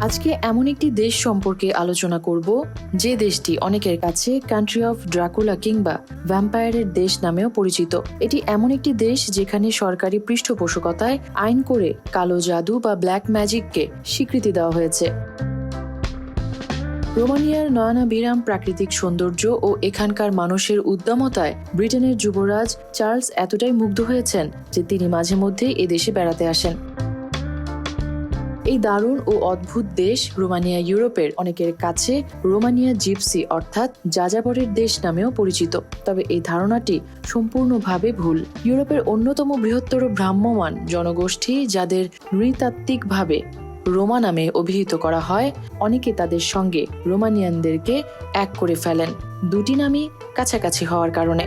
আজকে এমন একটি দেশ সম্পর্কে আলোচনা করব, যে দেশটি অনেকের কাছে কান্ট্রি অফ ড্রাকুলা কিংবা ভ্যাম্পায়ারের দেশ নামেও পরিচিত। এটি এমন একটি দেশ যেখানে সরকারি পৃষ্ঠপোষকতায় আইন করে কালো জাদু বা ব্ল্যাক ম্যাজিককে স্বীকৃতি দেওয়া হয়েছে। রোমানিয়ার নয়নাবিরাম প্রাকৃতিক সৌন্দর্য ও এখানকার মানুষের উদ্যমতায় ব্রিটেনের যুবরাজ চার্লস এতটাই মুগ্ধ হয়েছেন যে তিনি মাঝে মধ্যেই এদেশে বেড়াতে আসেন। এই দারুণ ও অদ্ভুত দেশ রোমানিয়া, ইউরোপের অনেকের কাছে রোমানিয়া জিপসি অর্থাৎ যাযাবরের দেশ নামেও পরিচিত। তবে এই ধারণাটি সম্পূর্ণভাবে ভুল। ইউরোপের অন্যতম বৃহত্তর ভ্রাম্যমাণ জনগোষ্ঠী যাদের নৃতাত্ত্বিকভাবে রোমা নামে অভিহিত করা হয়, অনেকে তাদের সঙ্গে রোমানিয়ানদেরকে এক করে ফেলেন। দুটি নামই কাছাকাছি হওয়ার কারণে।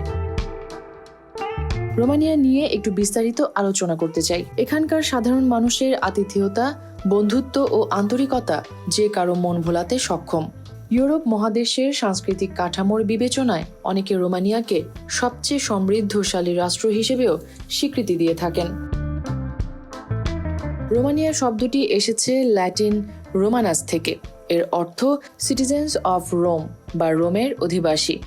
রোমানিয়া নিয়ে একটু বিস্তারিত আলোচনা করতে চাই। এখানকার সাধারণ মানুষের আতিথেয়তা বন্ধুত্ব ও আন্তরিকতা যে কারও মন ভোলাতে সক্ষম। ইউরোপ মহাদেশের সাংস্কৃতিক কাঠামোর বিবেচনায় অনেকে রোমানিয়াকে সবচেয়ে সমৃদ্ধশালী রাষ্ট্র হিসেবেও স্বীকৃতি দিয়ে থাকেন। রোমানিয়া শব্দটি এসেছে ল্যাটিন রোমানাস থেকে। এর অর্থ সিটিজেন্স অফ রোম বা রোমের অধিবাসী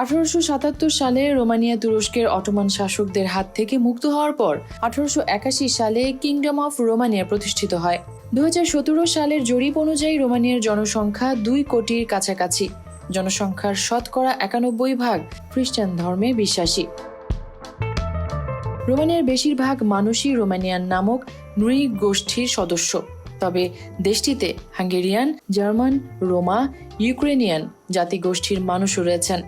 আঠারোশো সাতাত্তর সালে রোমানিয়া তুরস্কের অটোমান শাসকদের হাত থেকে মুক্ত হওয়ার পর আঠারোশো একাশি সালে কিংডম অফ রোমানিয়া প্রতিষ্ঠিত হয়। দু হাজার সতেরো সালের জরিপ অনুযায়ী রোমানিয়ার জনসংখ্যা দুই কোটির কাছাকাছি। জনসংখ্যার শতকরা একানব্বই ভাগ খ্রিস্টান ধর্মে বিশ্বাসী। রোমানিয়ার বেশিরভাগ মানুষই রোমানিয়ান নামক নৃ গোষ্ঠীর সদস্য। তবে দেশটিতে হাঙ্গেরিয়ান, জার্মান, রোমা, ইউক্রেনিয়ান জাতিগোষ্ঠীর মানুষও রয়েছেন।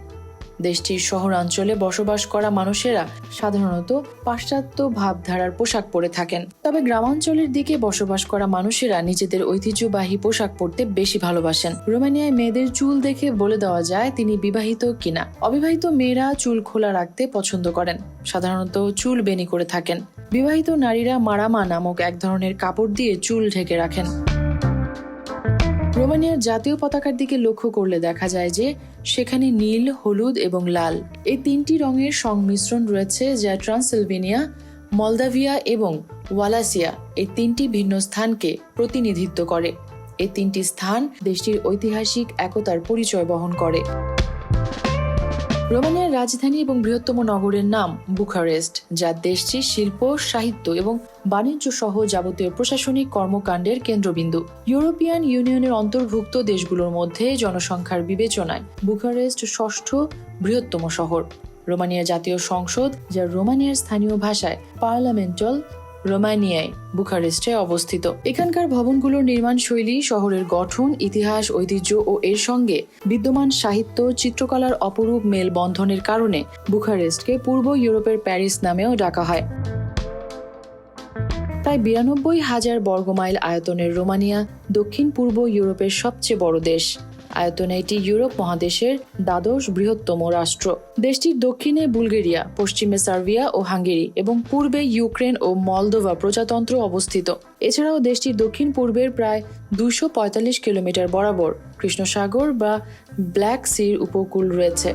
দেশটির শহরাঞ্চলে বসবাস করা মানুষেরা সাধারণত পাশ্চাত্য ভাবধারার পোশাক পরে থাকেন। তবে গ্রামাঞ্চলের দিকে বসবাস করা মানুষেরা নিজেদের ঐতিহ্যবাহী পোশাক পরতে বেশি ভালোবাসেন। রোমানিয়ায় মেয়েদের চুল দেখে বলে দেওয়া যায় তিনি বিবাহিত কিনা। অবিবাহিত মেয়েরা চুল খোলা রাখতে পছন্দ করেন। সাধারণত চুল বেনি করে থাকেন। বিবাহিত নারীরা মারামা নামক এক ধরনের কাপড় দিয়ে চুল ঢেকে রাখেন। রোমানিয়ার জাতীয় পতাকার দিকে লক্ষ্য করলে দেখা যায় যে সেখানে নীল, হলুদ এবং লাল। এই তিনটি রঙের সংমিশ্রণ রয়েছে যা ট্রান্সিলভেনিয়া, মলদাভিয়া এবং ওয়ালাসিয়া এই তিনটি ভিন্ন স্থানকে প্রতিনিধিত্ব করে। এই তিনটি স্থান দেশটির ঐতিহাসিক একতার পরিচয় বহন করে। রোমানিয়ার রাজধানী এবং বৃহত্তম নগরের নাম বুখারেস্ট, যা দেশটির শিল্প, সাহিত্য এবং বাণিজ্য সহ যাবতীয় প্রশাসনিক কর্মকাণ্ডের কেন্দ্রবিন্দু। ইউরোপিয়ান ইউনিয়নের অন্তর্ভুক্ত দেশগুলোর মধ্যে জনসংখ্যার বিবেচনায় বুখারেস্ট ষষ্ঠ বৃহত্তম শহর। রোমানিয়ার জাতীয় সংসদ, যা রোমানিয়ার স্থানীয় ভাষায় পার্লামেন্টাল রোমানিয়ায় বুখারেস্টে অবস্থিত। এখানকার ভবনগুলোর নির্মাণ শৈলী শহরের গঠন, ইতিহাস, ঐতিহ্য ও এর সঙ্গে বিদ্যমান সাহিত্য, চিত্রকলার অপরূপ মেলবন্ধনের কারণে বুখারেস্টকে পূর্ব ইউরোপের প্যারিস নামেও ডাকা হয়। প্রায় বিরানব্বই হাজার বর্গমাইল আয়তনের রোমানিয়া দক্ষিণ পূর্ব ইউরোপের সবচেয়ে বড় দেশ। আয়তনে এটি ইউরোপ মহাদেশের দ্বাদশ বৃহত্তম রাষ্ট্র। দেশটির দক্ষিণে বুলগেরিয়া, পশ্চিমে সার্বিয়া ও হাঙ্গেরি এবং পূর্বে ইউক্রেন ও মলদোভা প্রজাতন্ত্র অবস্থিত। এছাড়াও দেশটির দক্ষিণ পূর্বের প্রায় দুশো কিলোমিটার বরাবর কৃষ্ণসাগর বা ব্ল্যাক সির উপকূল রয়েছে।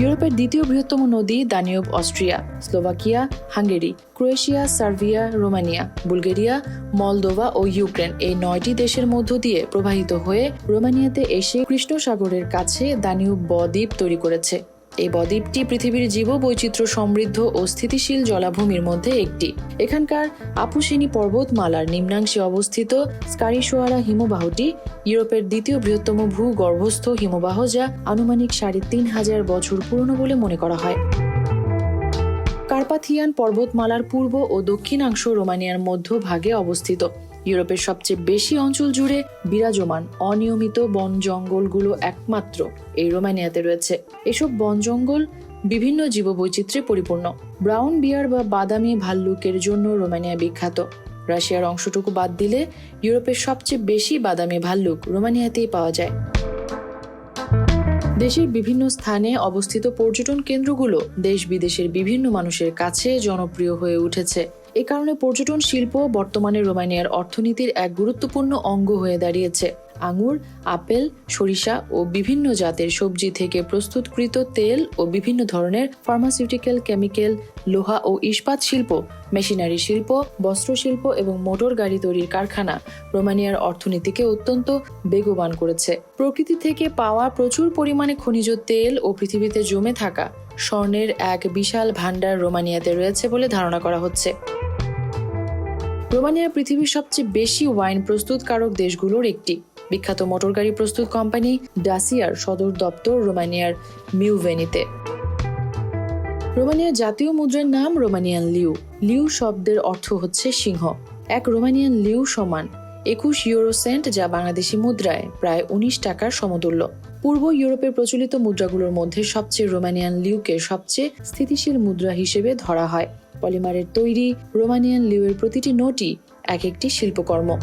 ইউরোপের দ্বিতীয় বৃহত্তম নদী Danube Austria, Slovakia, Hungary, Croatia, Serbia, Romania, Bulgaria, Moldova ও ইউক্রেন এই নয়টি দেশের মধ্য দিয়ে প্রবাহিত হয়ে রোমানিয়াতে এসে কৃষ্ণ সাগরের কাছে দানিউব বদ্বীপ তৈরি করেছে। এই বদ্বীপটি পৃথিবীর জীববৈচিত্র্য সমৃদ্ধ ও স্থিতিশীল জলাভূমির মধ্যে একটি। এখানকার আপুসিনী পর্বতমালার নিম্নাংশে অবস্থিত স্কারিশোয়ারা হিমবাহটি ইউরোপের দ্বিতীয় বৃহত্তম ভূগর্ভস্থ হিমবাহ যা আনুমানিক সাড়ে তিন হাজার বছর পুরনো বলে মনে করা হয়। কার্পাথিয়ান পর্বতমালার পূর্ব ও দক্ষিণাংশ রোমানিয়ার মধ্যভাগে অবস্থিত। ইউরোপের সবচেয়ে বেশি অঞ্চল জুড়ে বিরাজমান অনিয়মিত বন জঙ্গলগুলো একমাত্র এই রোমানিয়াতে রয়েছে। এসব বন জঙ্গল বিভিন্ন জীববৈচিত্র্যে পরিপূর্ণ। ব্রাউন বিয়ার বা বাদামি ভাল্লুকের জন্য রোমানিয়া বিখ্যাত। রাশিয়ার অংশটুকু বাদ দিলে ইউরোপের সবচেয়ে বেশি বাদামি ভাল্লুক রোমানিয়াতেই পাওয়া যায়। দেশের বিভিন্ন স্থানে অবস্থিত পর্যটন কেন্দ্রগুলো দেশ বিদেশের বিভিন্ন মানুষের কাছে জনপ্রিয় হয়ে উঠেছে। এ কারণে পর্যটন শিল্প বর্তমানে রোমানিয়ার অর্থনীতির এক গুরুত্বপূর্ণ অঙ্গ হয়ে দাঁড়িয়েছে। আঙুর, আপেল, সরিষা ও বিভিন্ন জাতের সবজি থেকে প্রস্তুতকৃত তেল ও বিভিন্ন ধরনের ফার্মাসিউটিক্যাল কেমিক্যাল, লোহা ও ইস্পাত শিল্প, মেশিনারি শিল্প বস্ত্র শিল্প এবং মোটর গাড়ি তৈরির কারখানা রোমানিয়ার অর্থনীতিকে অত্যন্ত বেগবান করেছে। প্রকৃতি থেকে পাওয়া প্রচুর পরিমাণে খনিজ তেল ও পৃথিবীতে জমে থাকা স্বর্ণের এক বিশাল ভাণ্ডার রোমানিয়াতে রয়েছে বলে ধারণা করা হচ্ছে। রোমানিয়া পৃথিবীর সবচেয়ে বেশি ওয়াইন প্রস্তুতকারক দেশগুলোর একটি। বিখ্যাত মোটরগাড়ি প্রস্তুত কোম্পানি ডাসিয়ার সদর দপ্তর রোমানিয়ার মিউভেনিতে। রোমানিয়ার জাতীয় মুদ্রার নাম রোমানিয়ান লিউ। লিউ শব্দের অর্থ হচ্ছে সিংহ। এক রোমানিয়ান লিউ সমান একুশ ইউরো সেন্ট যা বাংলাদেশি মুদ্রায় প্রায় উনিশ টাকার সমতুল্য। পূর্ব ইউরোপের প্রচলিত মুদ্রাগুলোর মধ্যে সবচেয়ে রোমানিয়ান লিউকে সবচেয়ে স্থিতিশীল মুদ্রা হিসেবে ধরা হয়। পলিমারের তৈরি রোমানিয়ান লিউয়ের প্রতিটি নোটই এক একটি শিল্পকর্ম।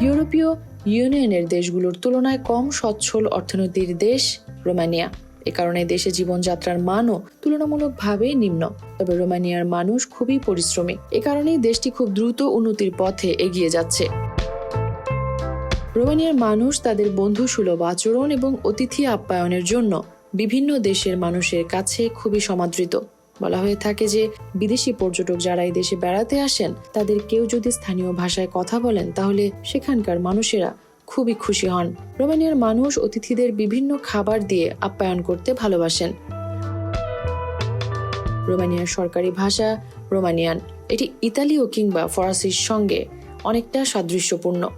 ইউরোপীয় ইউনিয়নের দেশগুলোর তুলনায় কম সচ্ছল অর্থনীতির দেশ রোমানিয়া। এ কারণে দেশে জীবনযাত্রার মানও তুলনামূলকভাবে নিম্ন। তবে রোমানিয়ার মানুষ খুবই পরিশ্রমী। এ কারণেই দেশটি খুব দ্রুত উন্নতির পথে এগিয়ে যাচ্ছে। রোমানিয়ার মানুষ তাদের বন্ধুসুলভ আচরণ এবং অতিথি আপ্যায়নের জন্য বিভিন্ন দেশের মানুষের কাছে খুবই সমাদৃত। বলা হয়ে থাকে যে, বিদেশি পর্যটক যারা এই দেশে বেড়াতে আসেন, তাদের কেউ যদি স্থানীয় ভাষায় কথা বলেন, তাহলে সেখানকার মানুষেরা খুবই খুশি হন। রোমানিয়ার মানুষ অতিথিদের বিভিন্ন খাবার দিয়ে আপ্যায়ন করতে ভালোবাসেন। রোমানিয়ার সরকারি ভাষা রোমানিয়ান। এটি ইতালীয় কিংবা ফরাসির সঙ্গে অনেকটা সাদৃশ্যপূর্ণ।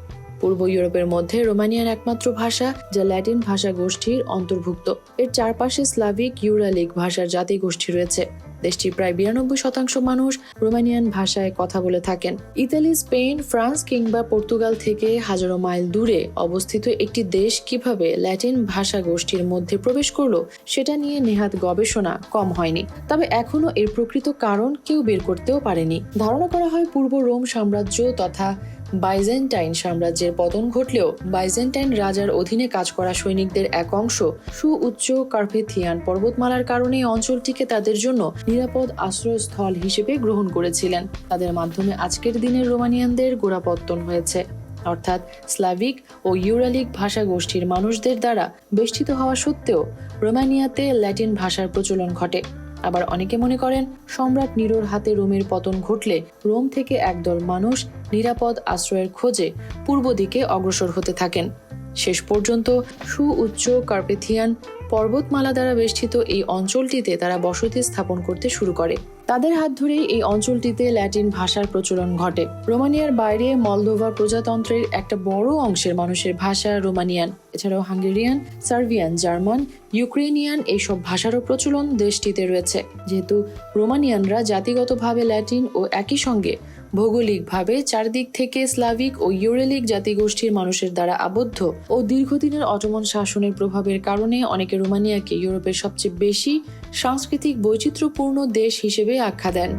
পূর্ব ইউরোপের মধ্যে রোমানিয়ার একমাত্র ভাষা, যা ল্যাটিন ভাষা গোষ্ঠীর অন্তর্ভুক্ত। এর চারপাশে স্লাভিক ইউরালিক ভাষার জাতিগোষ্ঠী রয়েছে। দেশটির প্রায় বিরানব্বই শতাংশ মানুষ রোমানিয়ান ভাষায় কথা বলে থাকেন। ইতালি, স্পেন, ফ্রান্স কিংবা পর্তুগাল থেকে হাজারো মাইল দূরে অবস্থিত একটি দেশ কীভাবে ল্যাটিন ভাষা গোষ্ঠীর মধ্যে প্রবেশ করল, সেটা নিয়ে নেহাত গবেষণা কম হয়নি। তবে এখনও এর প্রকৃত কারণ কেউ বের করতেও পারেনি। ধারণা করা হয় পূর্ব রোম সাম্রাজ্য তথা বাইজেন্টাইন সাম্রাজ্যের পতন ঘটলেও বাইজেন্টাইন রাজার অধীনে কাজ করা সৈনিকদের এক অংশ সুউচ্চ কার্পেথিয়ান পর্বতমালার কারণে অঞ্চলটিকে তাদের জন্য নিরাপদ আশ্রয়স্থল হিসেবে গ্রহণ করেছিলেন। তাদের মাধ্যমে আজকের দিনের রোমানিয়ানদের গোড়াপত্তন হয়েছে। অর্থাৎ স্লাভিক ও ইউরালিক ভাষা গোষ্ঠীর মানুষদের দ্বারা বেষ্টিত হওয়া সত্ত্বেও রোমানিয়াতে ল্যাটিন ভাষার প্রচলন ঘটে। আবার অনেকে মনে করেন সম্রাট নিরোর হাতে রোমের পতন ঘটলে রোম থেকে একদল মানুষ নিরাপদ আশ্রয়ের খোঁজে পূর্ব দিকে অগ্রসর হতে থাকেন। শেষ পর্যন্ত সুউচ্চ কার্পেথিয়ান পর্বতমালা দ্বারা বেষ্টিত এই অঞ্চলটিতে তারা বসতি স্থাপন করতে শুরু করে। তাদের হাত ধরেই এই অঞ্চলটিতে ল্যাটিন ভাষার প্রচলন ঘটে। রোমানিয়ার বাইরে মলদোভা প্রজাতন্ত্রের একটা বড় অংশের মানুষের ভাষা রোমানিয়ান। এছাড়াও হাঙ্গেরিয়ান, সার্বিয়ান, জার্মান, ইউক্রেনিয়ান এইসব ভাষারও প্রচলন দেশটিতে রয়েছে। যেহেতু রোমানিয়ানরা জাতিগতভাবে ল্যাটিন ও একই সঙ্গে ভৌগোলিকভাবে চারদিক থেকে স্লাভিক ও ইউরেলিক জাতিগোষ্ঠীর মানুষের দ্বারা আবদ্ধ ও দীর্ঘদিনের অটোমন শাসনের প্রভাবের কারণে অনেকে রোমানিয়াকে ইউরোপের সবচেয়ে বেশি সাংস্কৃতিক বৈচিত্র্যপূর্ণ দেশ হিসেবে আখ্যা দেন।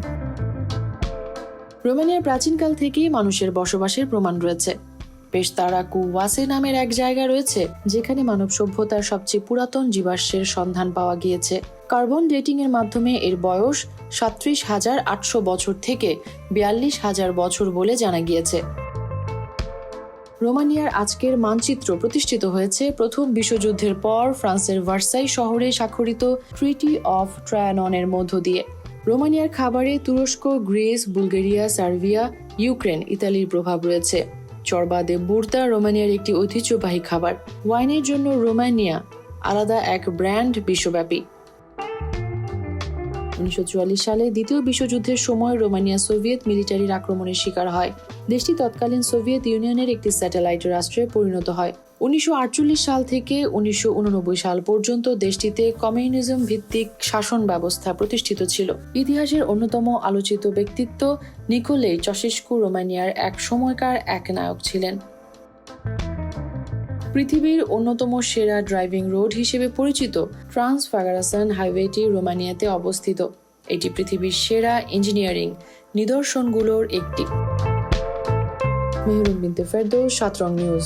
রোমানিয়ার প্রাচীনকাল থেকেই মানুষের বসবাসের প্রমাণ রয়েছে। পেশতারা কুওয়াসে নামের এক জায়গা রয়েছে, যেখানে মানব সভ্যতার সবচেয়ে পুরাতন জীবাশ্মের সন্ধান পাওয়া গিয়েছে। কার্বন ডেটিং এর মাধ্যমে এর বয়স সাত্রিশ হাজার আটশো বছর থেকে বিয়াল্লিশ হাজার বছর বলে জানা গিয়েছে। রোমানিয়ার আজকের মানচিত্র প্রতিষ্ঠিত হয়েছে প্রথম বিশ্বযুদ্ধের পর ফ্রান্সের ভার্সাই শহরে স্বাক্ষরিত ট্রিটি অফ ট্রায়াননের মধ্য দিয়ে। রোমানিয়ার খাবারে তুরস্ক, গ্রিস, বুলগেরিয়া, সার্বিয়া, ইউক্রেন, ইতালির প্রভাব রয়েছে। চরবা দে বুর্তা রোমানিয়ার একটি ঐতিহ্যবাহী খাবার। ওয়াইনের জন্য রোমানিয়া আলাদা এক ব্র্যান্ড বিশ্বব্যাপী। উনিশশো সালে দ্বিতীয় বিশ্বযুদ্ধের সময় রোমানিয়া সোভিয়েত মিলিটারির আক্রমণের শিকার হয়। দেশটি তৎকালীন সোভিয়েত ইউনিয়নের একটি স্যাটেলাইট রাষ্ট্রে পরিণত হয়। উনিশশো আটচল্লিশ সাল থেকে উনিশশো উননব্বই সাল পর্যন্ত দেশটিতে কমিউনিজম ভিত্তিক শাসন ব্যবস্থা প্রতিষ্ঠিত ছিল। ইতিহাসের অন্যতম আলোচিত ব্যক্তিত্ব নিকোলে চশেস্কু রোমানিয়ার এক সময়কার এক নায়ক ছিলেন। পৃথিবীর অন্যতম সেরা ড্রাইভিং রোড হিসেবে পরিচিত ট্রান্স ফাগারাসান হাইওয়েটি রোমানিয়াতে অবস্থিত। এটি পৃথিবীর সেরা ইঞ্জিনিয়ারিং নিদর্শনগুলোর একটি। মেহরুম বিনতে ফেরদৌস সাতরং নিউজ।